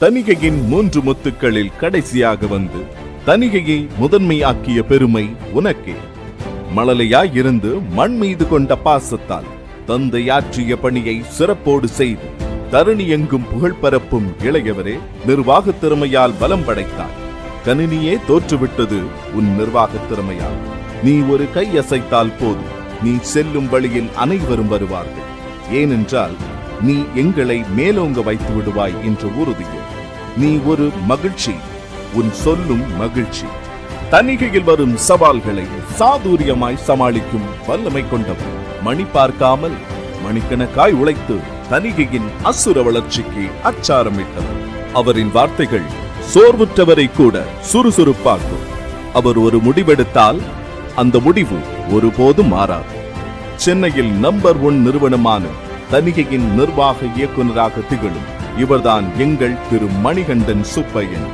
தனிகையின் மூன்று முத்துக்களில் கடைசியாக வந்து தனிகையை முதன்மையாக்கிய பெருமை உனக்கே. மழலையாயிருந்து மண் மீது கொண்ட பாசத்தால் தந்தையாற்றிய பணியை சிறப்போடு செய்து தருணி எங்கும் புகழ் பரப்பும் இளையவரே நிர்வாக திறமையால் பலம் படைத்தார் கணினியே தோற்றுவிட்டது உன் நிர்வாக திறமையால். நீ ஒரு கை அசைத்தால் போதும் நீ செல்லும் வழியில் அனைவரும் வருவார்கள். ஏனென்றால் நீ எங்களை மேலோங்க வைத்து விடுவாய் என்று உறுதியும் நீ ஒரு மகிழ்ச்சி உன் சொல்லும் மகிழ்ச்சி. தணிகையில் வரும் சவால்களை சாதுரியமாய் சமாளிக்கும் வல்லமை கொண்டவர் மணி பார்க்காமல் மணிக்கணக்காய் உழைத்து தணிகையின் அசுர வளர்ச்சிக்கு அச்சாரமிட்டவர் அவரின் வார்த்தைகள் சோர்வுற்றவரை கூட சுறுசுறுப்பாக்கும். அவர் ஒரு முடிவெடுத்தால் அந்த முடிவு ஒருபோதும் மாறாது. சென்னையில் நம்பர் ஒன் நிறுவனமான தணிகையின் நிர்வாக இயக்குநராக திகழும் இவர்தான் எங்கள் திரு மணிகண்டன் சுப்பையன்.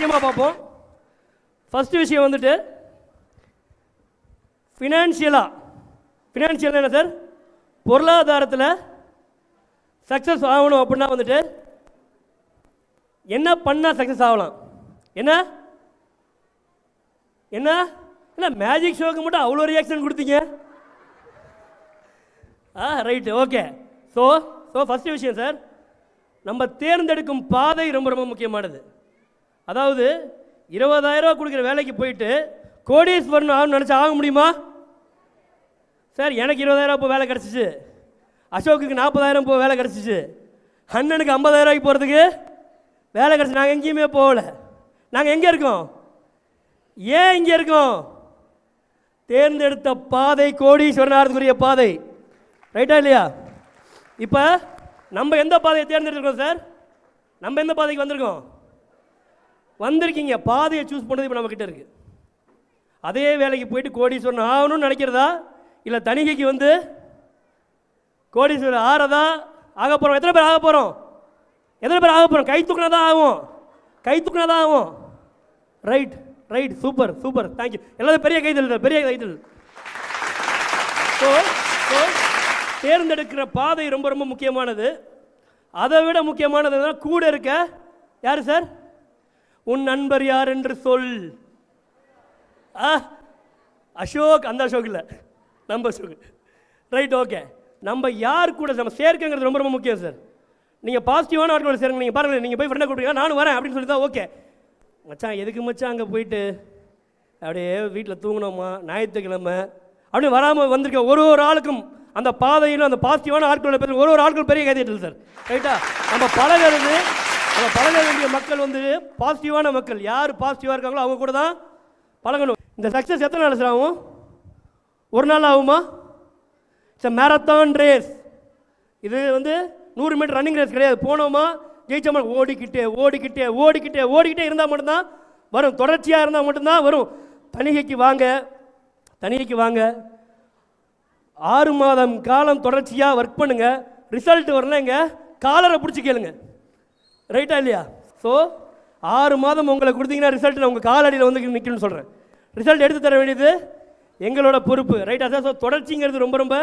விஷயமா பார்ப்போம். ஃபஸ்ட்டு விஷயம் வந்துட்டு ஃபினான்ஷியலாக ஃபினான்ஷியல் என்ன சார்? பொருளாதாரத்தில் சக்ஸஸ் ஆகணும் அப்படின்னா வந்துட்டு என்ன பண்ணால் சக்ஸஸ் ஆகலாம்? என்ன? என்ன? என்ன மேஜிக் ஷோக்கு மட்டும் அவ்வளோ ரியாக்ஷன் கொடுத்தீங்க? ஆ right okay so so first விஷயம் சார் நம்ம தேர்ந்தெடுக்கும் பாதை ரொம்ப ரொம்ப முக்கியமானது. அதாவது இருபதாயிரம் ரூபா கொடுக்குற வேலைக்கு போயிட்டு கோடீஸ்வரன் ஆகணும்னு நினச்சா ஆக முடியுமா? சார் எனக்கு இருபதாயிரம் இப்போ வேலை கிடச்சிச்சு. அசோக்குக்கு நாற்பதாயிரம் இப்போ வேலை கிடச்சிச்சு. அண்ணனுக்கு ஐம்பதாயிரம் போகிறதுக்கு வேலை கிடச்சி. நாங்கள் எங்கேயுமே போகல. நாங்கள் எங்கே இருக்கோம்? ஏன் இங்கே இருக்கோம்? தேர்ந்தெடுத்த பாதை கோடீஸ்வரன் ஆகிறதுக்குரிய பாதை. ரைட்டா இல்லையா? இப்போ நம்ம எந்த பாதையை தேர்ந்தெடுத்துருக்கோம் சார்? நம்ம எந்த பாதைக்கு வந்திருக்கோம்? வந்திருக்கீங்க பாதையை சூஸ் பண்ணது இப்போ நம்மக்கிட்ட இருக்குது அதே வேலைக்கு போயிட்டு கோடீஸ்வரன் ஆகணும்னு நினைக்கிறதா? இல்லை தணிகைக்கு வந்து கோடீஸ்வரன் ஆறதா? ஆக போகிறோம் எத்தனை பேர் ஆக போகிறோம் எத்தனை பேர் ஆக போகிறோம் கை தூக்கினா தான் ஆகும். கை தூக்கினா தான் ஆகும் right right super super thank you எல்லாரும் பெரிய கைதல் பெரிய கைதல் ஸோ தேர்ந்தெடுக்கிற பாதை ரொம்ப ரொம்ப முக்கியமானது. அதை விட முக்கியமானது கூட இருக்க யார் சார்? உன் நண்பர் யார் என்று சொல். ஆ அசோக் அந்த அசோக் இல்லை. நம்ம அசோக். ரைட் ஓகே நம்ம யார் கூட நம்ம சேர்க்கங்கிறது ரொம்ப ரொம்ப முக்கியம் சார் நீங்கள் பாசிட்டிவான ஆட்களோட சேருங்க. நீங்கள் பாருங்கள் நீங்கள் போய் ஃப்ரெண்டை கூப்பிடுங்க நானும் வரேன் அப்படின்னு சொல்லி தான் ஓகே மச்சான் எதுக்கு மச்சான் அங்கே போயிட்டு? அப்படியே வீட்டில் தூங்கினோமா? ஞாயிற்றுக்கிழமை. அப்படின்னு வராமல் வந்திருக்க ஒரு ஒரு ஆளுக்கும் அந்த பாதையிலும் அந்த பாசிட்டிவான ஆட்களோட பேர் ஒரு ஒரு ஆட்கள் பெரிய கைதிட்டல் சார் ரைட்டா நம்ம பழகிறது நம்ம பழக வேண்டிய மக்கள் வந்து பாசிட்டிவான மக்கள். யார் பாசிட்டிவாக இருக்காங்களோ அவங்க கூட தான் பழகணும். இந்த சக்ஸஸ் எத்தனை நாள் சார் ஆகும்? ஒரு நாள் ஆகுமா? இட்ஸ் மேரத்தான் ரேஸ் இது வந்து நூறு மீட்டர் ரன்னிங் ரேஸ் கிடையாது. போனோமா? ஜெயிச்சோமா? ஓடிக்கிட்டே ஓடிக்கிட்டே ஓடிக்கிட்டே ஓடிக்கிட்டே இருந்தால் மட்டும்தான் வரும். தொடர்ச்சியாக இருந்தால் மட்டும்தான் வரும். தணிகைக்கு வாங்க தணிகைக்கு வாங்க. ஆறு மாதம் காலம் தொடர்ச்சியாக ஒர்க் பண்ணுங்கள் ரிசல்ட் வரலங்க. காலரை பிடிச்சி கேளுங்கள் ரைட்டா இல்லையா? ஸோ ஆறு மாதம் உங்களை கொடுத்தீங்கன்னா ரிசல்ட் நான் உங்கள் காலடியில் வந்து நிற்கணும்னு சொல்கிறேன் ரிசல்ட் எடுத்து தர வேண்டியது எங்களோட பொறுப்பு. ரைட்டா சார் ஸோ தொடர்ச்சிங்கிறது ரொம்ப ரொம்ப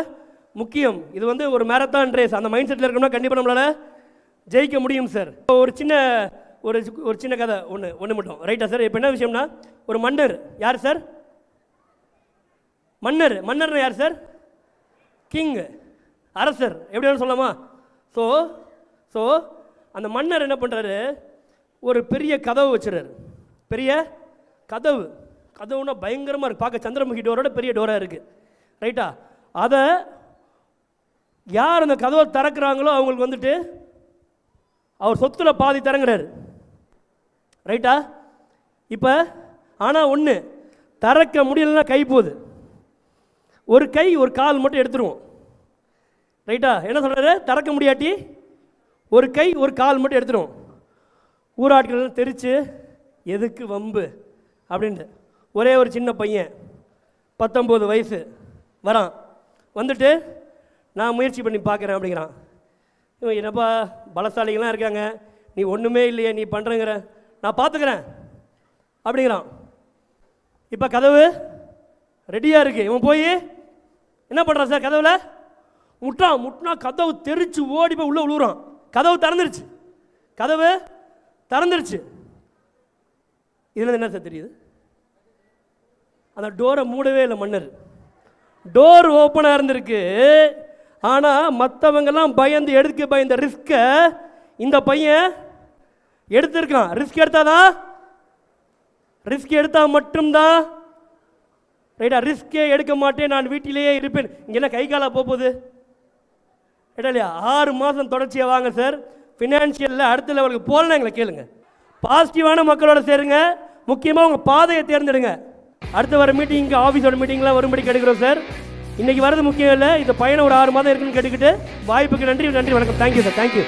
முக்கியம். இது வந்து ஒரு மேரத்தான் ரேஸ் அந்த மைண்ட் செட்டில் இருக்கணும்னா கண்டிப்பாக நம்மளால் ஜெயிக்க முடியும் சார் ஒரு சின்ன ஒரு ஒரு சின்ன கதை ஒன்று ஒன்று மட்டும். ரைட்டா சார் இப்போ என்ன விஷயம்னா ஒரு மன்னர். யார் சார் மன்னர். மன்னர்னா யார் சார் கிங் அரசர். எப்படி வேணும் சொல்லலாமா? ஸோ ஸோ அந்த மன்னர் என்ன பண்ணுறாரு ஒரு பெரிய கதவு வச்சுறாரு பெரிய கதவு. கதவுனா பயங்கரமாக இருக்குது பார்க்க சந்திரமுகி டோரோட பெரிய டோராக இருக்குது ரைட்டா அதை யார் அந்த கதவை திறக்கிறாங்களோ அவங்களுக்கு வந்துட்டு அவர் சொத்துல பாதி திறங்குறாரு. ரைட்டா இப்போ ஆனால் ஒன்று திறக்க முடியலன்னா கை போகுது. ஒரு கை ஒரு கால் மட்டும் எடுத்துருவோம். ரைட்டா என்ன சொல்கிறாரு திறக்க முடியாட்டி ஒரு கை ஒரு கால் மட்டும் எடுத்துடும் ஊராட்கள் தெரித்து எதுக்கு வம்பு? அப்படின்ட்டு. ஒரே ஒரு சின்ன பையன் பத்தொம்போது வயசு வரான். வந்துட்டு நான் முயற்சி பண்ணி பார்க்குறேன் அப்படிங்கிறான். இவன் என்னப்பா பலசாலிகள்லாம் இருக்காங்க. நீ ஒன்றுமே இல்லையே நீ பண்ணுறங்கிற நான் பார்த்துக்கிறேன் அப்படிங்கிறான். இப்போ கதவு ரெடியாக இருக்குது இவன் போய் என்ன பண்ணுறான் சார் கதவில்? முட்டான் முட்டினா கதவு தெரித்து ஓடி போய் உள்ளே விழுவுறான் கதவு திறந்துருச்சு. கதவு திறந்துருச்சு. இதில் என்ன சார் தெரியுது? அந்த டோரை மூடவே இல்லை மன்னர். டோர் ஓப்பனாக இருந்திருக்கு. ஆனால் மற்றவங்கெல்லாம் பயந்து எடுக்க பயந்த ரிஸ்க்கை இந்த பையன் எடுத்திருக்கான். ரிஸ்க் எடுத்தாதான் ரிஸ்க் எடுத்தால் மட்டும்தான் ரைட்டா ரிஸ்க்கே எடுக்க மாட்டேன். நான் வீட்டிலேயே இருப்பேன். இங்கே என்ன கை காலாக போகுது? இல்லையா ஆறு மாதம் தொடர்ச்சியாக வாங்க சார் ஃபினான்ஷியலில் அடுத்த லெவலுக்கு போகலன்னு எங்களை கேளுங்க. பாசிட்டிவான மக்களோட சேருங்க. முக்கியமாக உங்கள் பாதையை தேர்ந்தெடுங்க. அடுத்த வர மீட்டிங்க்கு ஆஃபீஸோட மீட்டிங்லாம் வரும்படி கேட்டுக்கிறோம் சார் இன்றைக்கி வரது முக்கியம் இல்லை. இந்த பயணம் ஒரு ஆறு மாதம் இருக்குன்னு கேட்டுக்கிட்டு வாய்ப்புக்கு நன்றி நன்றி வணக்கம். Thank you sir thank you